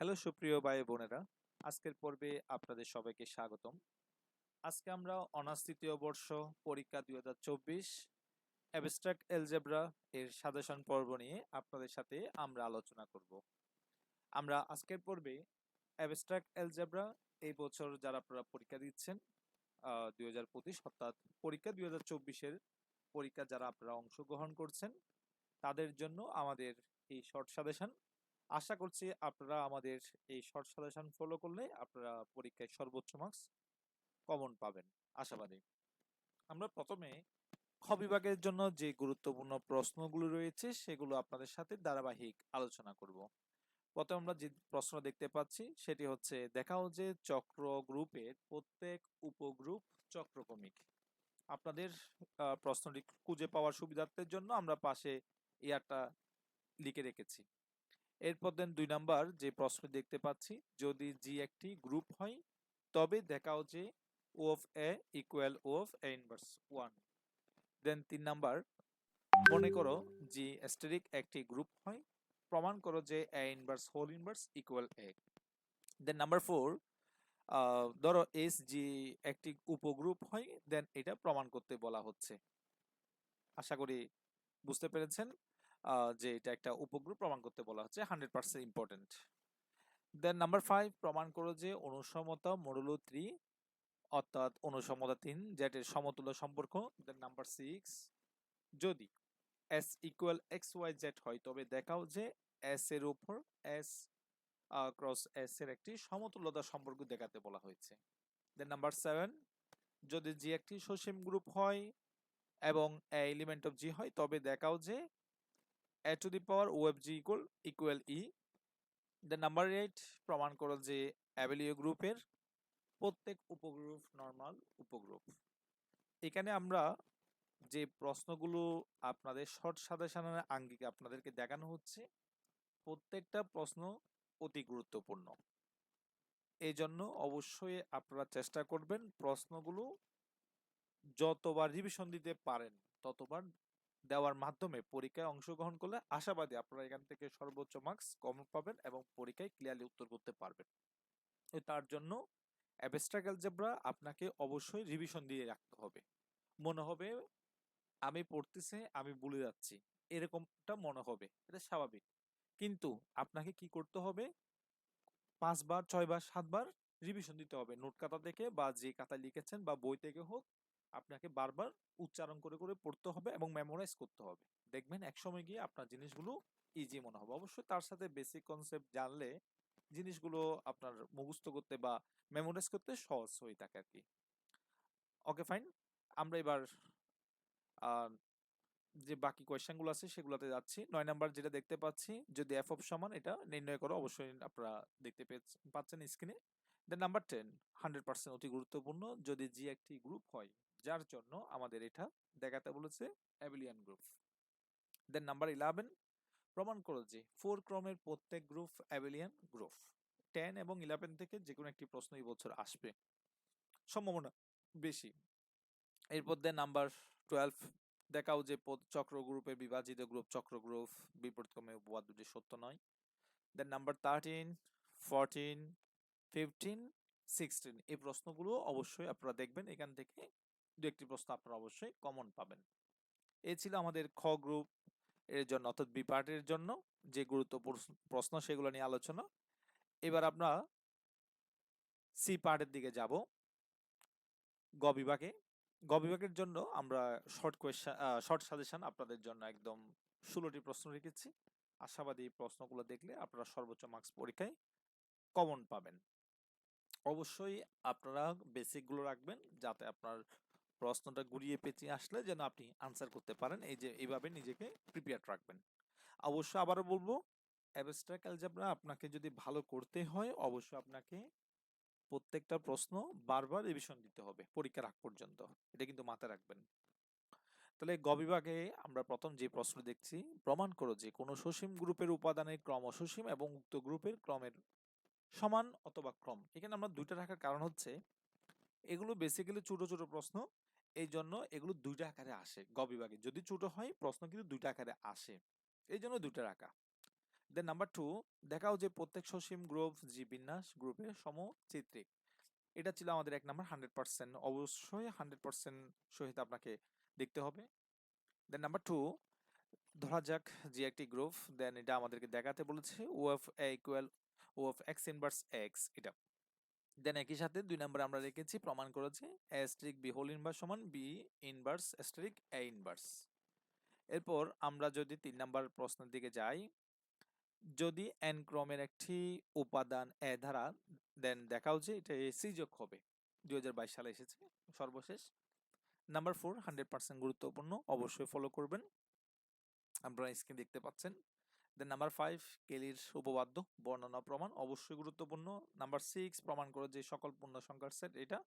Hello, সুপ্রিয় ভাই বোনেরা আজকের পর্বে আপনাদের সবাইকে স্বাগতম। আজকে আমরা অনার্স তৃতীয় বর্ষ পরীক্ষা দুই হাজার চব্বিশ অ্যাবস্ট্রাক্ট এলজেব্রা এর সাজেশন পর্ব নিয়ে আপনাদের সাথে আমরা আলোচনা করব। আমরা আজকের পর্বে অ্যাবস্ট্রাক্ট এলজেব্রা এই বছর যারা আপনারা পরীক্ষা দিচ্ছেন দুই হাজার পঁচিশ অর্থাৎ পরীক্ষা দুই হাজার চব্বিশের পরীক্ষা যারা আপনারা অংশগ্রহণ করছেন, তাদের জন্য আমাদের এই শর্ট সাজেশন আশা করছি আপনারা আমাদের এই শর্ট সাজেশন ফলো করলে আপনারা পরীক্ষায় সর্বোচ্চ মার্কস কমন পাবেন। আশাবাদী। আমরা প্রথমে খ বিভাগের জন্য যে গুরুত্বপূর্ণ প্রশ্নগুলো রয়েছে সেগুলো আপনাদের সাথে ধারাবাহিক আলোচনা করব। প্রথমে আমরা যে প্রশ্ন দেখতে পাচ্ছি সেটি হচ্ছে, দেখাও যে চক্র গ্রুপের প্রত্যেক উপগ্রুপ চক্রক্রমিক। আপনাদের প্রশ্নটি খুঁজে পাওয়ার সুবিধার্থের জন্য আমরা পাশে ইয়ারটা লিখে রেখেছি। এরপর দেন দুই নাম্বার যে প্রশ্ন দেখতে পাচ্ছি, যদি জি একটি গ্রুপ হয়, তবে দেখাও যে O of A equal O of A inverse one then তিন নাম্বার, মনে করো জি অ্যাস্টেরিক একটি গ্রুপ হয়, প্রমাণ করো যে A inverse whole inverse equal A then number four ধরো এস জি একটি উপগ্রুপ হয় দেন এটা প্রমাণ করতে বলা হচ্ছে। আশা করি বুঝতে পেরেছেন? যে এটা একটা উপগ্রুপ প্রমাণ করতে বলা হচ্ছে hundred percent important then number five প্রমাণ করো যে অনুসমতা মডুলো থ্রি অর্থাৎ অনুসমতা তিন যেটির সমতুল্য সম্পর্ক। দেন নাম্বার সিক্স যদি S equal X Y Z হয়, তবে দেখাও যে এস এর উপর এস ক্রস এস এর একটি সমতুল্যতা সম্পর্ক দেখাতে বলা হয়েছে। দেন নাম্বার সেভেন যদি জি একটি সসীম গ্রুপ হয় এবং এ এলিমেন্ট অফ জি হয়, তবে দেখাও যে a to the power OFG equal equal E. The number 8 প্রমাণ করো যে অ্যাবেলিও গ্রুপের প্রত্যেক উপগ্রুপ নরমাল উপগ্রুপ। এখানে আমরা যে প্রশ্নগুলো আপনাদের শর্ট সাজেশনের আঙ্গিকে আপনাদেরকে দেখানো হচ্ছে, প্রত্যেকটা প্রশ্ন অতি গুরুত্বপূর্ণ। এই জন্য অবশ্যই আপনারা চেষ্টা করবেন প্রশ্নগুলো যতবার রিভিশন দিতে পারেন, ততবার দেওয়ার মাধ্যমে পরীক্ষায় অংশগ্রহণ করলে আশাবাদী আপনারা এখান থেকে সর্বোচ্চ মার্কস কম পাবেন এবং পরীক্ষায় ক্লিয়ারলি উত্তর করতে পারবেন। তার জন্য অ্যাবস্ট্রাক্ট অ্যালজেব্রা আপনাকে অবশ্যই রিভিশন দিয়ে রাখতে হবে। মনে হবে, আমি পড়তেছি, আমি ভুলে যাচ্ছি। এরকমটা মনে হবে, এটা স্বাভাবিক। কিন্তু আপনাকে কি করতে হবে? পাঁচবার, ছয়বার, সাতবার রিভিশন দিতে হবে। নোট খাতা থেকে বা যে খাতায় লিখেছেন বা বই থেকে হোক আপনাকে বারবার উচ্চারণ করে করে পড়তে হবে এবং মেমোরাইজ করতে হবে। দেখবেন একসময় গিয়ে আপনার জিনিসগুলো ইজি মনে হবে। অবশ্যই তার সাথে বেসিক কনসেপ্ট জানলে জিনিসগুলো আপনার মুখস্থ করতে বা মেমোরাইজ করতে সহজ হয়ে থাকে আর কি ওকে ফাইন আমরা এবার যে বাকি কোয়েশ্চেনগুলো আছে সেগুলোতে যাচ্ছি। নয় নাম্বার যেটা দেখতে পাচ্ছি, যদি এফ অফ সমান এটা নির্ণয় করো, অবশ্যই আপনারা দেখতে পাচ্ছেন স্ক্রিনে then number ten hundred percent অতি গুরুত্বপূর্ণ। যদি জি একটি গ্রুপ হয় যার জন্য আমাদের এটা দেখাতে বলেছে Abelian group then number eleven প্রমাণ করো যে ফোর ক্রমের প্রত্যেক গ্রুপ অ্যাবিলিয়ান গ্রুপ টেন এবং ইলেভেন থেকে যে কোনো একটি প্রশ্ন এই বছর আসবে। সম্ভাবনা বেশি। এরপর দেন নাম্বার টুয়েলভ দেখাও যে চক্র গ্রুপের বিভাজিত গ্রুপ চক্র গ্রুপ বিপরীতক্রমে উপবাদ দুটি সত্য নয়। Then number thirteen fourteen fifteen sixteen এই প্রশ্নগুলো অবশ্যই আপনারা দেখবেন এখান থেকে দু একটি প্রশ্ন আপনারা অবশ্যই কমন পাবেন। এ ছিল আমাদের খ গ্রুপ এর জন্য, অর্থাৎ বি পার্টের জন্য যে গুরুত্বপূর্ণ প্রশ্ন সেগুলো নিয়ে আলোচনা। এবার আমরা সি পার্টের দিকে যাব গ বিভাগে। গ বিভাগের জন্য আমরা শর্ট কোয়েশ্চেন শর্ট সাজেশন আপনাদের জন্য একদম ষোলোটি প্রশ্ন রেখেছি। আশাবাদী প্রশ্নগুলো দেখলে আপনারা সর্বোচ্চ মার্কস পরীক্ষায় কমন পাবেন। অবশ্যই আপনারা বেসিকগুলো রাখবেন যাতে আপনার প্রশ্নটা ঘুরিয়ে পেঁচিয়ে আসলে যেন আপনি আনসার করতে পারেন। এই যে, এইভাবে নিজেকে প্রিপেয়ার রাখবেন। অবশ্য আবারও বলব অ্যাবস্ট্রাক্ট অ্যালজেব্রা আপনাকে যদি ভালো করতে হয়, অবশ্যই আপনাকে প্রত্যেকটা প্রশ্ন বারবার রিভিশন দিতে হবে, পরীক্ষার আগ পর্যন্ত। এটা কিন্তু মাথায় রাখবেন। তাহলে গ বিভাগে আমরা প্রথম যে প্রশ্ন দেখছি, প্রমাণ করো যে কোনো সসীম গ্রুপের উপাদানের ক্রম অসসীম এবং উক্ত গ্রুপের ক্রমের সমান অথবা ক্রম। এখানে আমরা দুইটা রাখার কারণ হচ্ছে, এগুলো বেসিক্যালি ছোট ছোট প্রশ্ন এই জন্য এগুলো দুইটা আকারে আসে গ বিভাগে যদি ছোট হয়, প্রশ্ন কিন্তু দুইটা আকারে আসে। এই জন্য দুইটা রাখা দেন নাম্বার টু দেখাও যে প্রত্যেক সসীম গ্রুপ জি বিন্যাস গ্রুপের সমচিত্রিক। এটা ছিল আমাদের এক নাম্বার হান্ড্রেড পার্সেন্ট। অবশ্যই হান্ড্রেড পার্সেন্ট সহিত আপনাকে দেখতে হবে। দেন নাম্বার টু ধরা যাক যে একটি গ্রুপ দেন এটা আমাদেরকে দেখাতে বলেছে O F A equal O F X inverse X এটা। দেন একই সাথে দুই নম্বরে আমরা রেখেছি, প্রমাণ করেছি অ্যাস্ট্রিক বি হোল ইনভার্স সমান B inverse asterisk A inverse এরপর আমরা যদি তিন নাম্বার প্রশ্নের দিকে যাই, যদি এন ক্রমের একটি উপাদান এ ধারা দেন দেখাও যে এটা সিযোগ হবে। দুই হাজার বাইশ সালে এসেছে, সর্বশেষ। নাম্বার ফোর হান্ড্রেড পার্সেন্ট গুরুত্বপূর্ণ, অবশ্যই ফলো করবেন। আপনারা স্ক্রিন দেখতে পাচ্ছেন। দেন নাম্বার ফাইভ কেলির উপবাদ্য বর্ণনা, প্রমাণ, অবশ্যই গুরুত্বপূর্ণ। নাম্বার সিক্স প্রমাণ করে যে সকল পূর্ণ সংখ্যার সেট এটা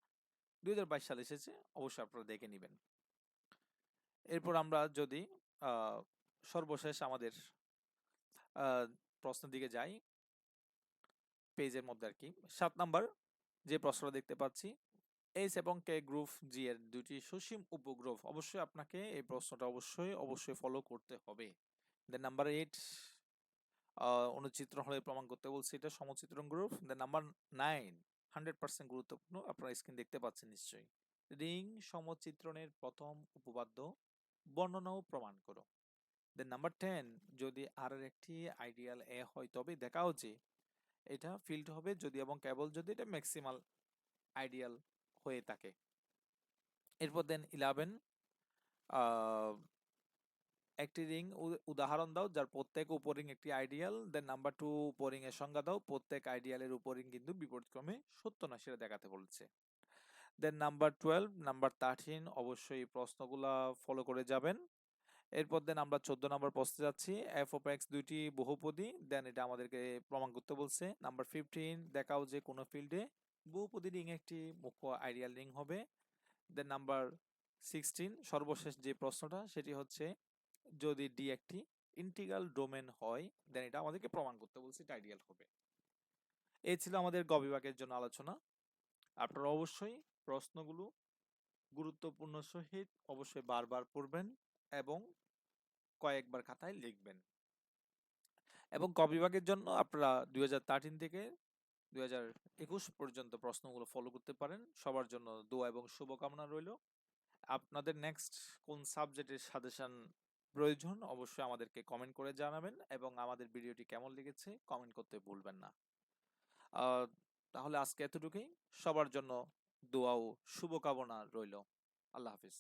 দুই হাজার বাইশ সালে এসেছে, অবশ্যই আপনারা দেখে নেবেন। এরপর আমরা যদি সর্বশেষ আমাদের প্রশ্নের দিকে যাই, পেজের মধ্যে আর কি সাত নাম্বার যে প্রশ্নটা দেখতে পাচ্ছি এস এবং কে গ্রুপ জি এর দুটি সুসীম উপগ্রুপ অবশ্যই আপনাকে এই প্রশ্নটা অবশ্যই অবশ্যই ফলো করতে হবে। দেন নাম্বার এইট অনুচিত্র হলে প্রমাণ করতে বলছি, এটা সমচিত্রণ group then number nine hundred percent গুরুত্বপূর্ণ। আপনারা স্ক্রিন দেখতে পাচ্ছেন নিশ্চয়ই। রিং সমচিত্রণের প্রথম উপপাদ্য বর্ণনাও প্রমাণ করো। দেন নাম্বার টেন যদি আর একটি আইডিয়াল এ হয়, তবে দেখাও যে এটা ফিল্ড হবে যদি এবং কেবল যদি এটা ম্যাক্সিমাল আইডিয়াল হয়ে থাকে। এরপর দেন ইলেভেন একটি রিং উদাহরণ দাও, যার প্রত্যেক উপরিং একটি আইডিয়াল দেন নাম্বার টু উপরিং এর সংজ্ঞা দাও, প্রত্যেক আইডিয়ালের উপরিং কিন্তু বিপরীতক্রমে সত্য না সেটা দেখাতে বলছে। Then number twelve number thirteen অবশ্যই প্রশ্নগুলা ফলো করে যাবেন। এরপর দেন আমরা চোদ্দ নম্বর প্রশ্নে যাচ্ছি। এফ অফ এক্স দুইটি বহুপদী দেন এটা আমাদেরকে প্রমাণ করতে বলছে। নাম্বার ফিফটিন দেখাও যে কোনো ফিল্ডে বহুপদী রিং একটি মুখ্য আইডিয়াল রিং হবে। দেন নাম্বার সিক্সটিন সর্বশেষ যে প্রশ্নটা, সেটি হচ্ছে যদি ডি একটি ইন্টিগ্রাল ডোমেন হয় দেন এটা আমাদেরকে প্রমাণ করতে বলছে এটা আইডিয়াল হবে। এই ছিল আমাদের গ বিভাগের জন্য আলোচনা। আপনারা অবশ্যই প্রশ্নগুলো গুরুত্বপূর্ণ সহিত অবশ্যই বারবার পড়বেন এবং কয়েকবার খাতায় লিখবেন। এবং ক বিভাগের জন্য আপনারা দুই থেকে দু হাজার একুশ পর্যন্ত প্রশ্নগুলো ফলো করতে পারেন। সবার জন্য দোয়া এবং শুভকামনা রইল। আপনাদের নেক্সট কোন সাবজেক্টের সাজেশন প্রয়োজন, অবশ্যই আমাদেরকে কমেন্ট করে জানাবেন এবং আমাদের ভিডিওটি কেমন লেগেছে কমেন্ট করতে ভুলবেন না। তাহলে আজকে এতটুকুই। সবার জন্য দোয়া ও শুভকামনা রইল। আল্লাহ হাফিজ।